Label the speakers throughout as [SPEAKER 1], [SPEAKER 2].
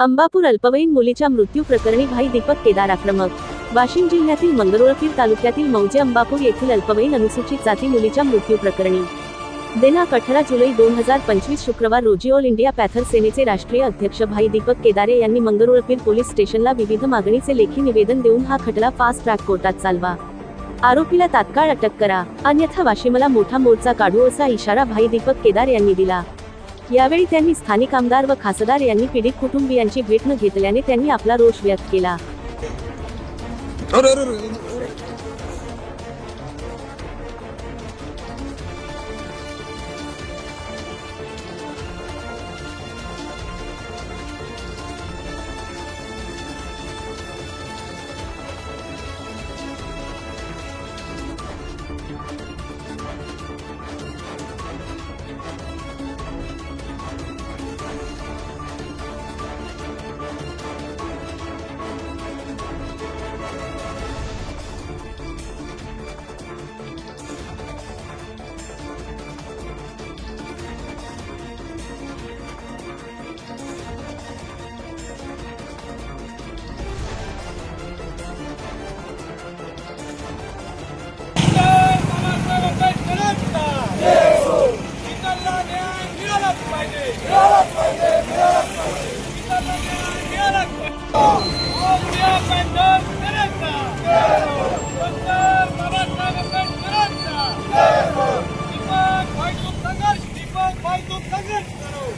[SPEAKER 1] अंबापूर अल्पवयीन मुलीच्या मृत्यू प्रकरणी भाई दीपक केदार आक्रमक. वाशिम जिल्ह्यातील मंगरुळपीर तालुक्यातील मौजे अंबापूर येथील अल्पवयीन अनुसूचित जाती मुलीच्या मृत्यू प्रकरणी. दिनांक अठरा जुलै दोन हजार पंचवीस शुक्रवार रोजी ऑल इंडिया पॅथर सेनेचे राष्ट्रीय अध्यक्ष भाई दीपक केदारे यांनी मंगरुळपीर पोलीस स्टेशनला विविध मागणीचे लेखी निवेदन देऊन हा खटला फास्ट ट्रॅक कोर्टात चालवा. आरोपीला तात्काळ अटक करा. अन्यथा वाशिमला मोठा मोर्चा काढू असा इशारा भाई दीपक केदार यांनी दिला. यावेळी त्यांनी स्थानिक आमदार व खासदार यांनी पीडित कुटुंबियांची भेट न घेतल्याने त्यांनी आपला रोष व्यक्त केला.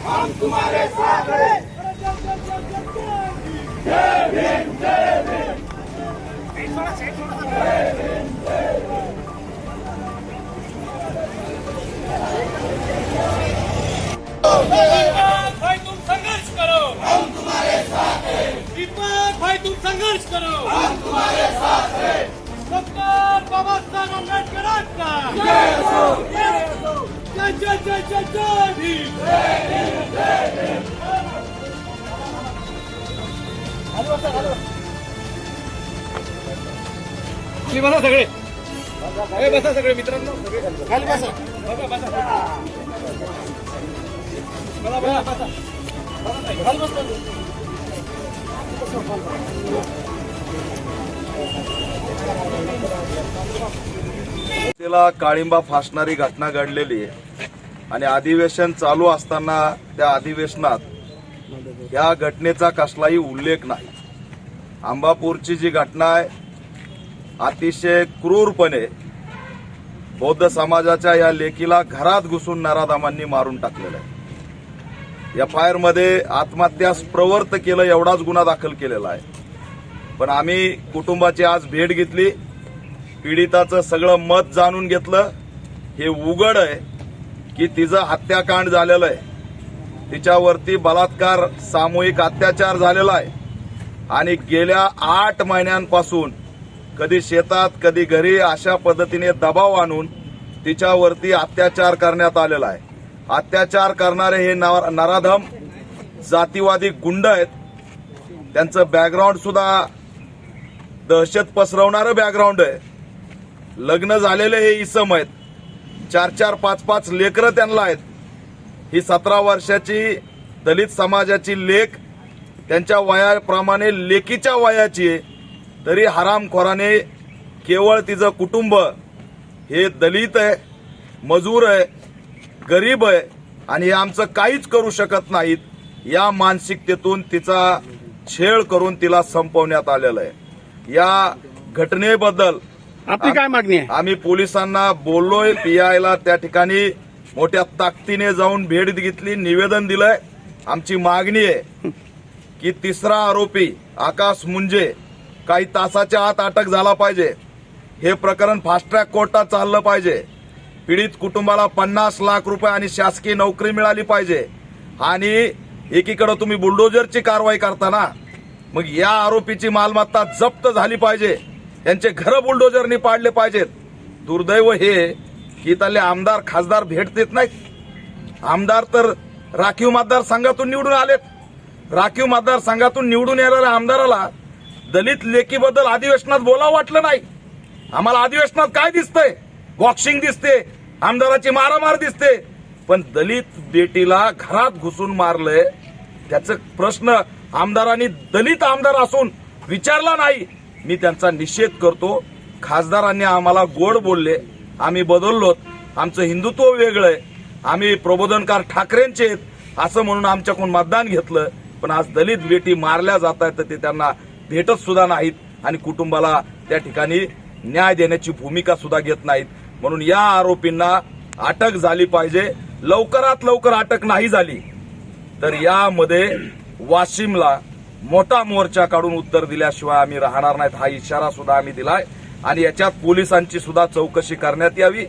[SPEAKER 2] हम तुम्हारे साथ हैं
[SPEAKER 3] भाई संघर्ष करो। हम तुम्हारे साथ हैं। डॉक्टर बाबा साहेब आंबेडकरांचा जय हो। जय जय जय जय जय भीम।
[SPEAKER 4] खाली बसा सगळे. ए, बसा सगळे मित्रांनो. खाली बसा. बसा बसा. बसा बसा बसा. खाली बसा.
[SPEAKER 5] तिला काळिंबा फासणारी घटना घडलेली आहे. आणि अधिवेशन चालू असताना त्या अधिवेशनात या घटनेचा कसलाही उल्लेख नाही. अंबापूरची जी घटना आहे अतिशय क्रूरपणे बौद्ध समाजाच्या या लेकीला घरात घुसून नराधामांनी मारून टाकलेलं आहे. एफ आय आरमध्ये आत्महत्यास प्रवर्त केलं एवढाच गुन्हा दाखल केलेला आहे. पण आम्ही कुटुंबाची आज भेट घेतली. पीडिताचं सगळं मत जाणून घेतलं. हे उघड आहे की तिचं हत्याकांड झालेलं आहे. तिच्यावरती बलात्कार सामूहिक अत्याचार झालेला आहे. आणि गेल्या आठ महिन्यांपासून कधी शेतात कधी घरी अशा पद्धतीने दबाव आणून तिच्यावरती अत्याचार करण्यात आलेला आहे. अत्याचार करणारे हे नराधम जातीवादी गुंड आहेत. त्यांचं बॅकग्राऊंड सुद्धा दहशत पसरवणारं बॅकग्राऊंड आहे. लग्न झालेले हे इसम आहेत. चार चार पाच पाच लेकरं त्यांना आहेत. ही सतरा वर्षाची दलित समाजाची लेख त्यांच्या वयाप्रमाणे लेकीच्या वयाची आहे. तरी हरामखोराने केवळ तिचं कुटुंब हे दलित आहे मजूर आहे. गरीब आहे आणि हे आमचं काहीच करू शकत नाहीत या मानसिकतेतून तिचा छेड करून तिला संपवण्यात आलेलं आहे. या घटनेबद्दल
[SPEAKER 4] आपली काय मागणी आहे?
[SPEAKER 5] आम्ही पोलिसांना बोललोय पीआयला त्या ठिकाणी मोठ्या ताकदीने जाऊन भेट घेतली निवेदन दिलंय. आमची मागणी आहे की तिसरा आरोपी आकाश मुंजे काही तासाच्या आत अटक झाला पाहिजे. हे प्रकरण फास्ट ट्रॅक कोर्टात चाललं पाहिजे. पीडित कुटुंबाला पन्नास लाख रुपये आणि शासकीय नोकरी मिळाली पाहिजे. आणि एकीकडे तुम्ही बुलडोजरची कारवाई करताना मग या आरोपीची मालमत्ता जप्त झाली पाहिजे. यांचे घर बुलडोजरनी पाडले पाहिजेत. दुर्दैव हे की इथले आमदार खासदार भेट देत नाहीत. आमदार तर राखीव मतदारसंघातून निवडून आलेत. राखीव मतदारसंघातून निवडून येणाऱ्या आमदाराला दलित लेखीबद्दल अधिवेशनात बोलावं वाटलं नाही. आम्हाला अधिवेशनात काय दिसतंय? बॉक्सिंग दिसते आमदाराची मारामार दिसते. पण दलित बेटीला घरात घुसून मारलंय त्याचं प्रश्न आमदारांनी दलित आमदार असून विचारला नाही. मी त्यांचा निषेध करतो. खासदारांनी आम्हाला गोड बोलले. आम्ही बदललोत. आमचं हिंदुत्व वेगळं आहे आम्ही प्रबोधनकार ठाकरेंचे आहेत असं म्हणून आमच्याकडून मतदान घेतलं. पण आज दलित बेटी मारल्या जात आहेत तर ते त्यांना भेटत सुद्धा नाहीत आणि कुटुंबाला त्या ठिकाणी न्याय देण्याची भूमिका सुद्धा घेत नाहीत. म्हणून या आरोपींना अटक झाली पाहिजे. लवकरात लवकर अटक नाही झाली तर यामध्ये वाशिमला मोठा मोर्चा काढून उत्तर दिल्याशिवाय आम्ही राहणार नाहीत. हा इशारा सुद्धा आम्ही दिलाय. आणि याच्यात पोलिसांची सुद्धा चौकशी करण्यात यावी.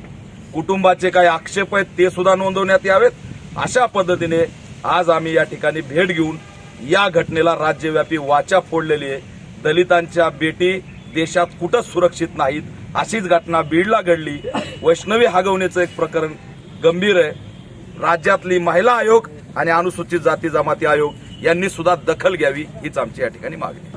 [SPEAKER 5] कुटुंबाचे काही आक्षेप आहेत ते सुद्धा नोंदवण्यात यावेत. अशा पद्धतीने आज आम्ही या ठिकाणी भेट घेऊन या घटनेला राज्यव्यापी वाचा फोडलेली आहे. दलितांच्या बेटी देशात कुठंच सुरक्षित नाहीत. अशीच घटना बीडला घडली वैष्णवी हागवण्याचं एक प्रकरण गंभीर आहे राज्यातली महिला आयोग आणि अनुसूचित जाती जमाती आयोग यांनी सुद्धा दखल घ्यावी हीच आमची या ठिकाणी मागणी आहे.